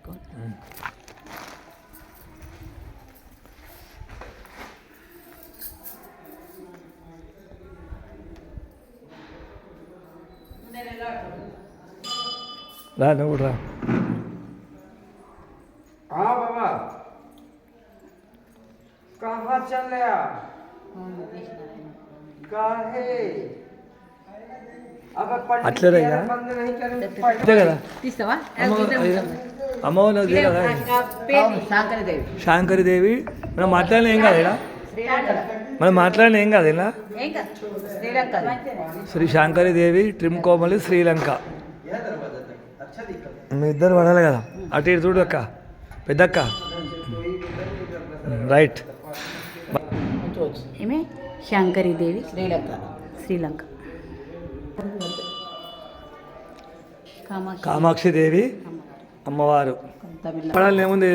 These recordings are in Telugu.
పెట్టుకోవాలి రా నువ్వు కూడా రా हाँ बाबा कहाँ चल रहा काहे अब पंडित अटले जी रहेगा? बंद नहीं करेंगे అంతే కదా తీస్తావా అమ్మవారు నాకు తెలియదు కదా శాంకరదేవి. శాంకరి దేవి మనం మాట్లాడిన ఏం కాదు ఇలా? మనం మాట్లాడిన ఏం కాదు ఇలా? ఏం కాదు శ్రీలంక శ్రీ శాంకరి దేవి ట్రిమ్ కోమలి శ్రీలంక. మీ ఇద్దరు పడాలి కదా. అటు ఇటు చూడు అక్క. పెద్దక్క. రైట్. ఏమే? శాంకరీదేవి శ్రీలంక. శ్రీలంక. కామాక్షి కామాక్షి. దేవి అమ్మవారు. పడాలి ఏముంది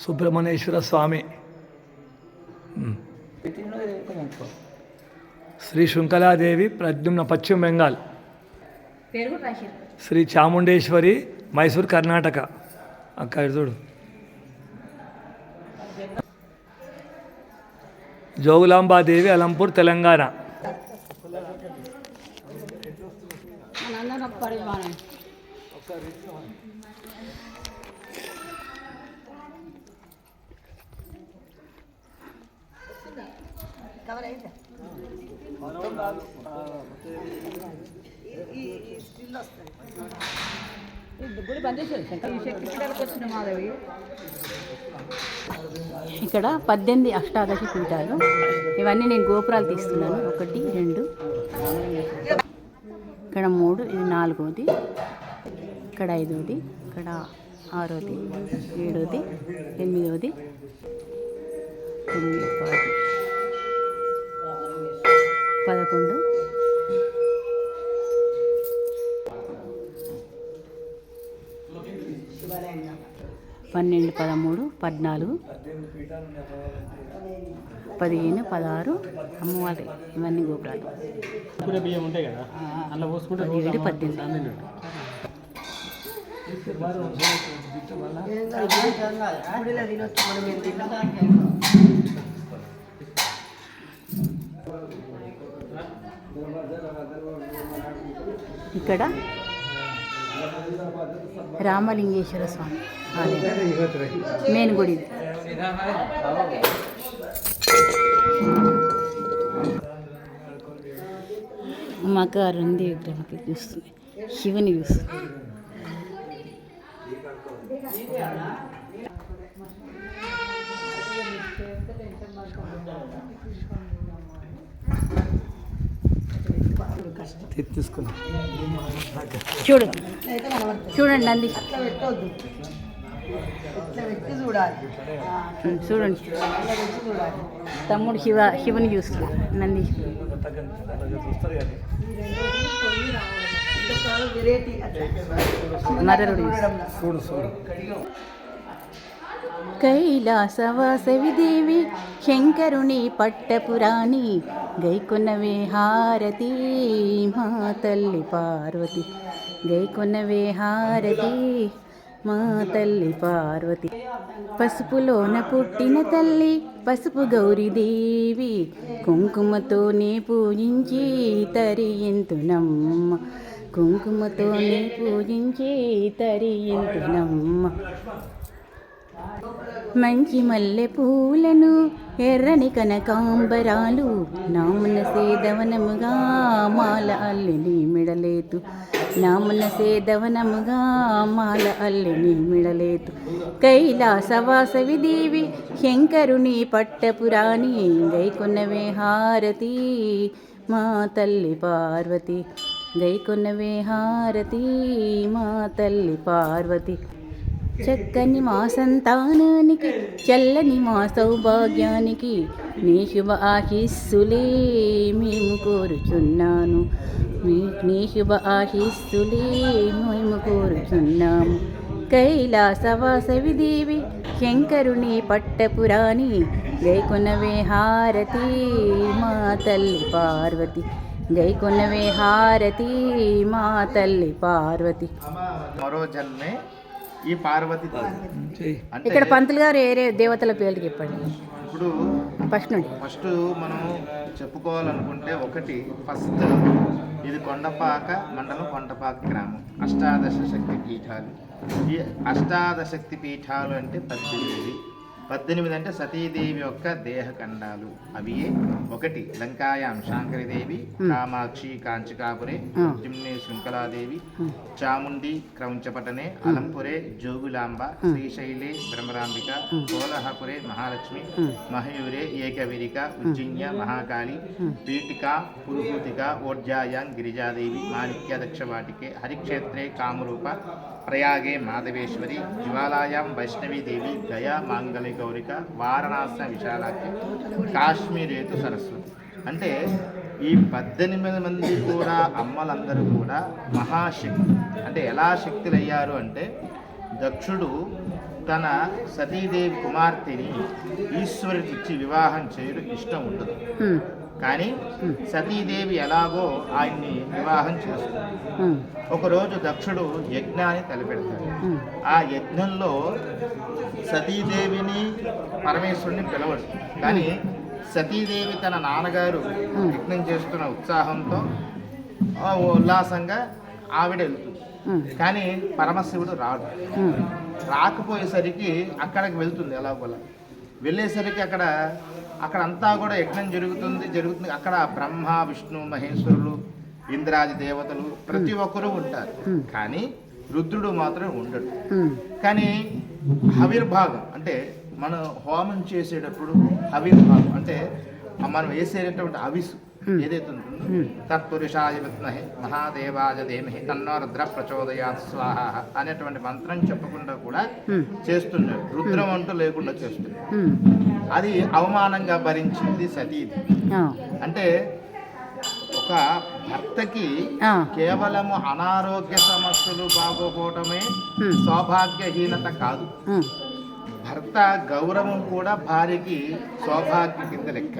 సుబ్రహ్మణ్యేశ్వర స్వామి. శ్రీ శృంఖలాదేవి ప్రద్యుమ్న పశ్చిమ బెంగాల్. శ్రీ చాముండేశ్వరి మైసూర్ కర్ణాటక. అక్క ఇటు చూడు జోగులాంబాదేవి అలంపూర్ తెలంగాణ. ఇక్కడ పద్దెనిమిది అష్టాదశ పీఠాలు. ఇవన్నీ నేను గోపురాలు తీస్తున్నాను. ఒకటి రెండు. ఇక్కడ మూడు ఇది నాలుగోది. ఇక్కడ ఐదోది ఇక్కడ ఆరోది ఏడోది ఎనిమిదోది తొమ్మిది పది. పదకొండు. పన్నెండు పదమూడు పద్నాలుగు. పదిహేను పదహారు అమ్మవారి ఇవన్నీ గోపురాలు. పదిహేడు పద్దెనిమిది. ఇక్కడ రామలింగేశ్వర స్వామి మెయిన్ గుడి మాకు అరుంది విగ్రహంకి చూస్తుంది. శివుని చూస్తుంది. చూడు. చూడండి ఉం, చూడండి. తమ్ముడు శివ శివుని చూస్తున్నాడు నంది. మరరుడు చూస్తున్నాడు. చూడు చూడు కైలాసవాసవి దేవి శంకరుని పట్టపురాణి గైకొన్నవే హారతి మా తల్లి పార్వతి. గైకొన్నవే హారతి. మా తల్లి పార్వతి. పసుపులోన పుట్టిన తల్లి పసుపు గౌరీదేవి కుంకుమతోనే పూజించి తరియంతునమ్మ కుంకుమతోనే పూజించి తరియంతునమ్మ మంచి మల్లె పూలను ఎర్రని కనకాంబరాలు నామున సేదవనముగా మాల అల్లిని మిడలేతు. నామున సేదవనముగా మాల అల్లిని మిడలేతు. కైలాసవాసవి దేవి శంకరుని పట్టపురాణి గైకొన్నవే హారతి మా తల్లి పార్వతి. గైకొన్నవే హారతి మా తల్లి పార్వతి. చక్కని మా సంతానానికి చల్లని మా సౌభాగ్యానికి నీ శుభ ఆశీస్సులే మేము కోరుచున్నాను మీ నీ శుభ ఆశీస్సులే మేము కోరుచున్నాము. కైలాసవాసవి దేవి శంకరుని పట్టపురాణి గైకొనవే హారతి మా తల్లి పార్వతి. గై కొన్నవే హారతి మా తల్లి పార్వతి. మరో జన్మే ఈ పార్వతి ఇక్కడ పంతులు గారు ఏరే దేవతల పేర్లు చెప్పండి. ఇప్పుడు ఫస్ట్ నుండి. ఫస్ట్ మనం చెప్పుకోవాలనుకుంటే ఒకటి ఫస్ట్ ఇది కొండపాక మండలం కొండపాక గ్రామం. అష్టాదశ శక్తి పీఠాలు. ఈ అష్టాదశక్తి పీఠాలు అంటే పద్దెనిమిది. పద్దెనిమిది అంటే సతీదేవి యొక్క దేహఖండాలు. అవి ఒకటి లంకాయాం శాంకరిదేవి కామాక్షి కాంచికాపురే జిమ్నే శృంఖలాదేవి చాముండి క్రౌంచపటనే అలంపురే జోగులాంబ శ్రీశైలే బ్రహ్మరాంబిక కోలహపురే మహాలక్ష్మి మహయూరే ఏకవీరిక ఉజ్జిన్య మహాకాళి పీఠిక పురుహూతిక ఓర్జాయాం గిరిజాదేవి మాణిక్య దక్షవాటికే హరిక్షేత్రే కామరూప ప్రయాగే మాధవేశ్వరి జ్వాలాయాం వైష్ణవీదేవి గయా మాంగళి గౌరిక వారణాస విశాలాఖ్య కాశ్మీరేతు సరస్వతి. అంటే ఈ పద్దెనిమిది మంది కూడా అమ్మలందరూ కూడా మహాశక్తి అంటే ఎలా శక్తులు అయ్యారు అంటే దక్షుడు తన సతీదేవి కుమార్తెని ఈశ్వరుడికి ఇచ్చి వివాహం చేయడం ఇష్టం ఉండదు. కానీ సతీదేవి ఎలాగో ఆయన్ని వివాహం చేసుకుంది. హ్మ్, ఒకరోజు దక్షుడు యజ్ఞాన్ని తలపెడతాడు. ఆ యజ్ఞంలో సతీదేవిని పరమేశ్వరుని పిలవడు. కానీ సతీదేవి తన నాన్నగారు యజ్ఞం చేస్తున్న ఉత్సాహంతో ఉల్లాసంగా ఆవిడ వెళ్తుంది. కానీ పరమశివుడు రాడు. రాకపోయేసరికి అక్కడికి వెళ్తుంది ఎలాగోలా. వెళ్ళేసరికి అక్కడ అక్కడ అంతా కూడా యజ్ఞం జరుగుతుంది జరుగుతుంది. అక్కడ బ్రహ్మ విష్ణు మహేశ్వరులు ఇంద్రాది దేవతలు ప్రతి ఒక్కరూ ఉంటారు. కానీ రుద్రుడు మాత్రం ఉండడు. హ్మ్, కానీ హవిర్భాగం అంటే మనం హోమం చేసేటప్పుడు హవిర్భాగం అంటే మనం వేసేటటువంటి అవిసు ఏదైతే ఉంటుందో తత్పురుషాయ విద్మహే మహాదేవాయ ధీమహి తన్నో రుద్ర ప్రచోదయాత్ స్వాహ అనేటువంటి మంత్రం చెప్పకుండా కూడా చేస్తున్నాడు రుద్రం అంటూ లేకుండా చేస్తున్నాడు. అది అవమానంగా భరించింది సతీది. అంటే ఒక భర్తకి కేవలము అనారోగ్య సమస్యలు బాగోపోవటమే. సౌభాగ్యహీనత కాదు. భర్త గౌరవం కూడా భార్యకి సౌభాగ్య కింద లెక్క.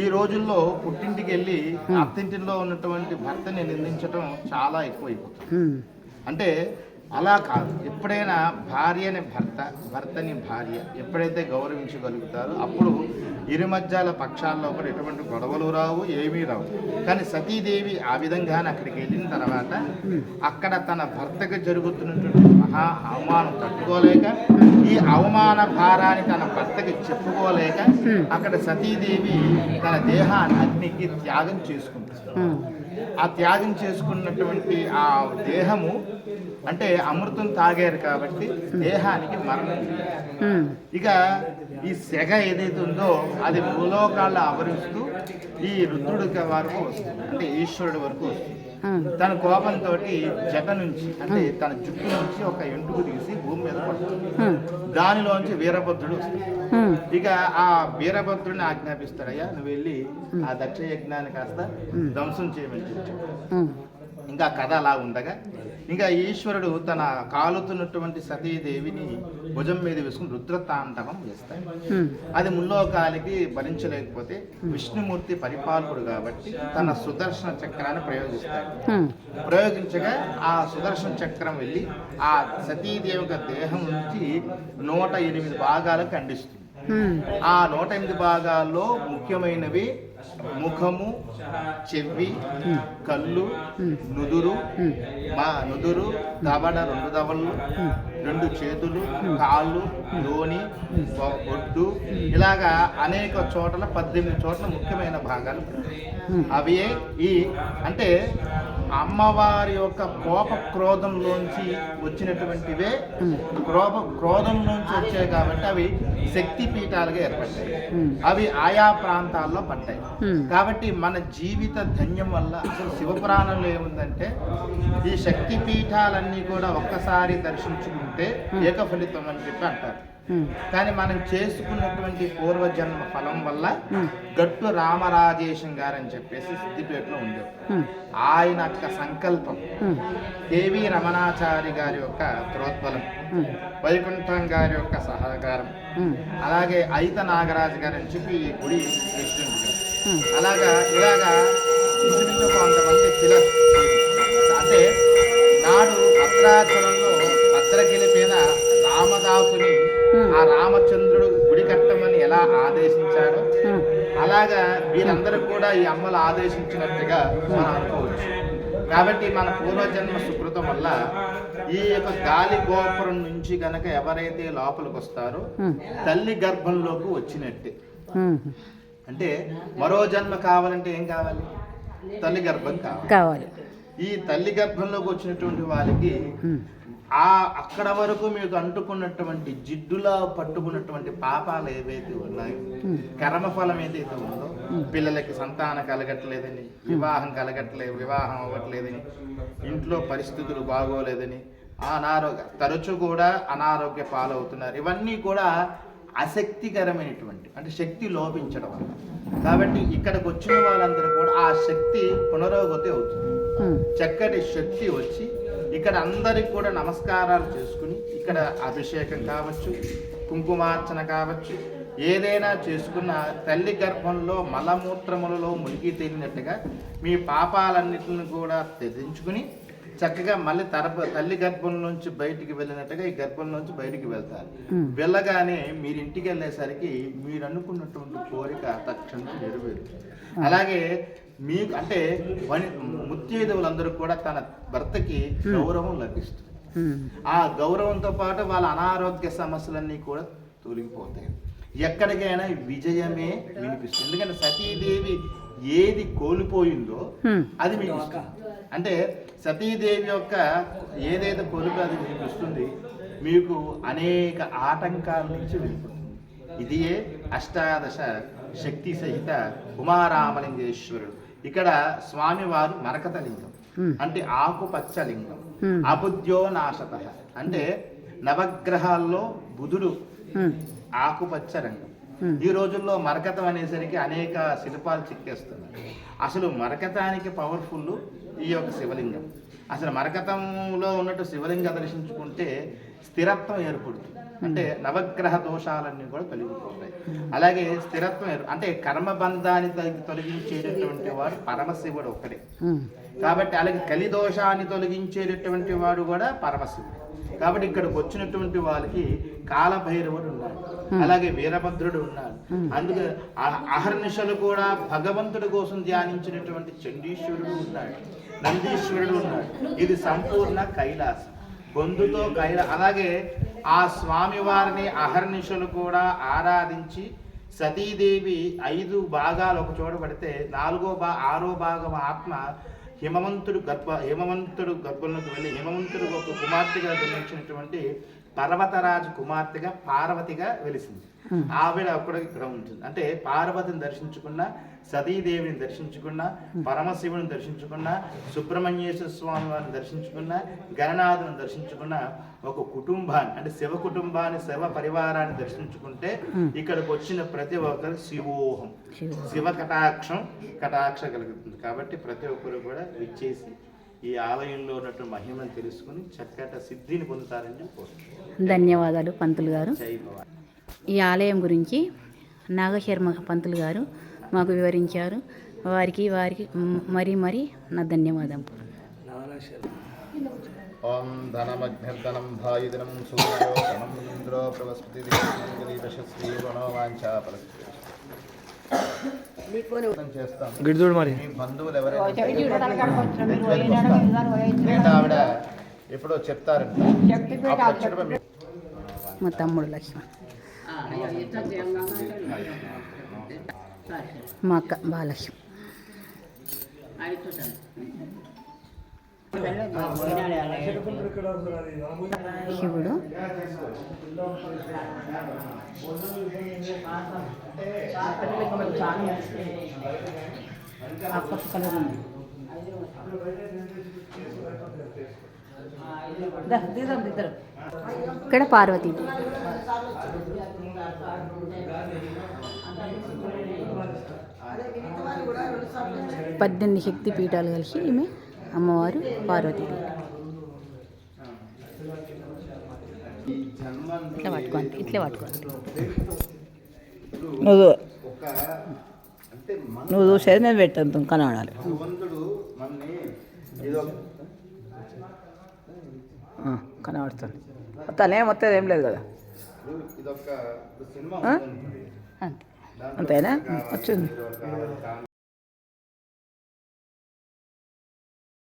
ఈ రోజుల్లో పుట్టింటికి వెళ్ళి అత్తింటిలో ఉన్నటువంటి భర్తని నిందించడం చాలా ఎక్కువైపోతుంది. అంటే అలా కాదు. ఎప్పుడైనా భార్యని భర్త భర్తని భార్య ఎప్పుడైతే గౌరవించగలుగుతారో అప్పుడు ఇరు మధ్యాల పక్షాల్లో కూడా ఎటువంటి గొడవలు రావు ఏమీ రావు. కానీ సతీదేవి ఆ విధంగానే అక్కడికి వెళ్ళిన తర్వాత అక్కడ తన భర్తకు జరుగుతున్నటువంటి మహా అవమానం తట్టుకోలేక ఈ అవమాన భారాన్ని తన భర్తకి చెప్పుకోలేక అక్కడ సతీదేవి తన దేహాన్ని అగ్నికి త్యాగం చేసుకుంటుంది. ఆ. త్యాగం చేసుకున్నటువంటి ఆ దేహము అంటే అమృతం తాగారు కాబట్టి దేహానికి మరణం ఇక ఈ సెగ ఏదైతే ఉందో అది భూలోకాల్లో ఆవరిస్తూ ఈ రుద్రుడికి వరకు వస్తుంది. అంటే ఈశ్వరుడి వరకు వస్తుంది. తన కోపంతో జట నుంచి అంటే తన జుట్టు నుంచి ఒక ఎంటుకు తీసి భూమి మీద పడుతుంది. దానిలోంచి వీరభద్రుడు వస్తుంది హ్మ్, ఇక ఆ వీరభద్రుడిని ఆజ్ఞాపిస్తాడయ్యా నువ్వు వెళ్ళి ఆ దక్ష యజ్ఞాన్ని కాస్త ధ్వంసం చేయమని చెప్పాడు ఇంకా కథ అలా ఉండగా ఇంకా ఈశ్వరుడు తన కాలుతున్నటువంటి సతీదేవిని భుజం మీద వేసుకుని రుద్రతాండవం చేస్తాడు. హ్మ్, అది ముల్లోకాలకి భరించలేకపోతే విష్ణుమూర్తి పరిపాలకుడు కాబట్టి తన సుదర్శన చక్రాన్ని ప్రయోగిస్తాడు. ప్రయోగించగా ఆ సుదర్శన చక్రం వెళ్ళి ఆ సతీదేవి యొక్క దేహం నుంచి నూట ఎనిమిది భాగాలకు ఖండిస్తుంది. ఆ నూట ఎనిమిది భాగాల్లో ముఖ్యమైనవి ముఖము చెవి కళ్ళు నుదురు మా నుదురు దవడ రెండు దవళ్ళు రెండు చేతులు కాళ్ళు లోని ఒడ్డు ఇలాగా అనేక చోట్ల పద్దెనిమిది చోట్ల ముఖ్యమైన భాగాలు. అవి ఈ అంటే అమ్మవారి యొక్క కోప క్రోధంలోంచి వచ్చినటువంటివే క్రోధ క్రోధంలోంచి వచ్చాయి కాబట్టి అవి శక్తి పీఠాలుగా ఏర్పడ్డాయి. అవి ఆయా ప్రాంతాల్లో పడ్డాయి. కాబట్టి మన జీవిత ధన్యం వల్ల అసలు శివపురాణంలో ఏముందంటే ఈ శక్తి పీఠాలన్నీ కూడా ఒక్కసారి దర్శించుకుంటే ఏక ఫలితం అని చెప్పి అంటారు. కానీ మనం చేసుకున్నటువంటి పూర్వజన్మ ఫలం వల్ల గట్టు రామరాజేశం గారు అని చెప్పేసి సిద్దిపేటలో ఉండేవారు హ్మ్, ఆయన యొక్క సంకల్పం. దేవి రమణాచారి గారి యొక్క ప్రోద్బలం హ్మ్, వైకుంఠం గారి యొక్క సహకారం. అలాగే అయిత నాగరాజు గారు అని చెప్పి ఈ గుడి హ్మ్. అలాగా ఇలాగా కొంతమంది పిల్లలు. అంటే నాడు భద్రాచలంలో ఆ రామచంద్రుడు గుడి కట్టమని ఎలా ఆదేశించాడో అలాగా వీరందరూ కూడా ఈ అమ్మలు ఆదేశించినట్టుగా మనం అనుకోవచ్చు. కాబట్టి మన పూర్వజన్మ సుకృతం వల్ల ఈ యొక్క గాలి గోపురం నుంచి గనక ఎవరైతే లోపలికి వస్తారో తల్లి గర్భంలోకి వచ్చినట్టే. అంటే మరో జన్మ కావాలంటే ఏం కావాలి? తల్లి గర్భం కావాలి. కావాలి. ఈ తల్లి గర్భంలోకి వచ్చినటువంటి వాళ్ళకి ఆ అక్కడ వరకు మీకు అంటుకున్నటువంటి జిడ్డులా పట్టుకున్నటువంటి పాపాలు ఏవైతే ఉన్నాయో కర్మఫలం ఏదైతే ఉందో పిల్లలకి సంతానం కలగట్లేదని వివాహం కలగట్లేదు వివాహం అవ్వట్లేదని ఇంట్లో పరిస్థితులు బాగోలేదని అనారోగ్య తరచూ కూడా అనారోగ్య పాలవుతున్నారు. ఇవన్నీ కూడా అశక్తికరమైనటువంటి అంటే శక్తి లోపించడం వల్ల. కాబట్టి ఇక్కడికి వచ్చిన వాళ్ళందరూ కూడా ఆ శక్తి పునరావృతి అవుతుంది చక్కటి శక్తి వచ్చి ఇక్కడ అందరికి కూడా నమస్కారాలు చేసుకుని ఇక్కడ అభిషేకం కావచ్చు కుంకుమార్చన కావచ్చు ఏదైనా చేసుకున్న తల్లి గర్భంలో మలమూత్రములలో మునిగి తేలినట్టుగా మీ పాపాలన్నిటిని కూడా తెదించుకుని చక్కగా మళ్ళీ తరప తల్లి గర్భం నుంచి బయటికి వెళ్ళినట్టుగా ఈ గర్భం నుంచి బయటికి వెళ్తారు. వెళ్ళగానే మీరు ఇంటికి వెళ్ళేసరికి మీరు అనుకున్నటువంటి కోరిక తక్షణం నెరవేరుతుంది. అలాగే మీకు అంటే వని- ముత్తైదువులందరూ కూడా తన భర్తకి గౌరవం లభిస్తుంది. ఆ గౌరవంతో పాటు వాళ్ళ అనారోగ్య సమస్యలన్నీ కూడా తొలగిపోతాయి. ఎక్కడికైనా విజయమే వినిపిస్తుంది. ఎందుకంటే సతీదేవి ఏది కోల్పోయిందో అది మీకు. అంటే సతీదేవి యొక్క ఏదైతే కోల్పో అది మీకు ఇస్తుంది మీకు అనేక ఆటంకాల నుంచి వెళ్ళిపోతుంది. ఇదియే అష్టాదశ శక్తి సహిత ఉమారామలింగేశ్వరుడు. ఇక్కడ స్వామివారు మరకత లింగం. అంటే ఆకుపచ్చ లింగం. Hmm. అబుద్ధ్యో నాశత. అంటే నవగ్రహాల్లో బుధుడు ఆకుపచ్చ రంగం. ఈ రోజుల్లో మరకతం అనేసరికి అనేక శిల్పాలు చిక్కేస్తున్నారు. అసలు మరకతానికి పవర్ఫుల్ ఈ యొక్క శివలింగం. అసలు మరకతంలో ఉన్నట్టు శివలింగం దర్శించుకుంటే స్థిరత్వం ఏర్పడుతుంది. అంటే నవగ్రహ దోషాలన్నీ కూడా తొలగిపోతాయి. అలాగే స్థిరత్వం అంటే కర్మబంధాన్ని తొలగి- తొలగించేటటువంటి వాడు పరమశివుడు ఒక్కడే. కాబట్టి అలాగే కలిదోషాన్ని తొలగించేటటువంటి వాడు కూడా పరమశివుడు. కాబట్టి ఇక్కడికి వచ్చినటువంటి వాళ్ళకి కాలభైరవుడు ఉన్నాడు. అలాగే వీరభద్రుడు ఉన్నాడు. అందుకే అహ- అహర్నిశలు కూడా భగవంతుడి కోసం ధ్యానించినటువంటి చండీశ్వరుడు ఉన్నాడు. నందీశ్వరుడు ఉన్నాడు. ఇది సంపూర్ణ కైలాసం. గొంతుతో కైలా అలాగే ఆ స్వామివారిని అహర్నిశలు కూడా ఆరాధించి సతీదేవి ఐదు భాగాలు ఒక చోట పడితే నాలుగో భా ఆరో భాగం ఆత్మ హిమవంతుడు గర్భ హిమవంతుడు గర్భంలోకి వెళ్ళి హిమవంతుడు ఒక కుమార్తెగా జన్మించినటువంటి పర్వతరాజు కుమార్తెగా పార్వతిగా వెలిసింది. ఆవిడ అక్కడ ఇక్కడ ఉంటుంది. అంటే పార్వతిని దర్శించుకున్న సతీదేవిని దర్శించుకున్న పరమశివుని దర్శించుకున్న సుబ్రహ్మణ్యేశ్వర స్వామి వారిని దర్శించుకున్న గణనాథుని దర్శించుకున్న ఒక కుటుంబాన్ని అంటే శివ కుటుంబాన్ని శివ పరివారాన్ని దర్శించుకుంటే ఇక్కడికి వచ్చిన ప్రతి ఒక్కరు శివోహం. శివ. శివ కటాక్షం కటాక్ష కలుగుతుంది. కాబట్టి ప్రతి ఒక్కరు కూడా విచ్చేసి ఈ ఆలయంలో ఉన్నట్టు మహిమను తెలుసుకుని చక్కట సిద్ధిని పొందుతారని. ధన్యవాదాలు పంతులు గారు. ఈ ఆలయం గురించి నాగశర్మ పంతులు గారు మాకు వివరించారు. వారికి వారికి మరీ మరీ నా ధన్యవాదం. ఓం ధనమగ్నిర్ధనం భాయుధనం సూర్యో ధనం ఇంద్రో ప్రవస్పతి శ్రీ మనోవాంఛా చేస్తాం గిడిదోడు మరి. బంధువులు ఎవరైనా ఆవిడ ఎప్పుడో మీ- మా తమ్ముడు లక్ష్మణ్ మా అక్క బాలక్ష్మి శివుడు ఇక్కడ పార్వతి. పద్దెనిమిది శక్తి పీఠాలు కలిసి ఈమె అమ్మవారు పార్వతీ ఈ జన్మంలో ఇట్లా పట్టుకోండి ఇట్లా పట్టుకోండి. మన నువ్వు చూసేది నేను పెట్టాను కనబడాలి. కనబడుతుంది. ఏం వస్తుంది ఏం లేదు కదా. అంతేనా? వచ్చింది.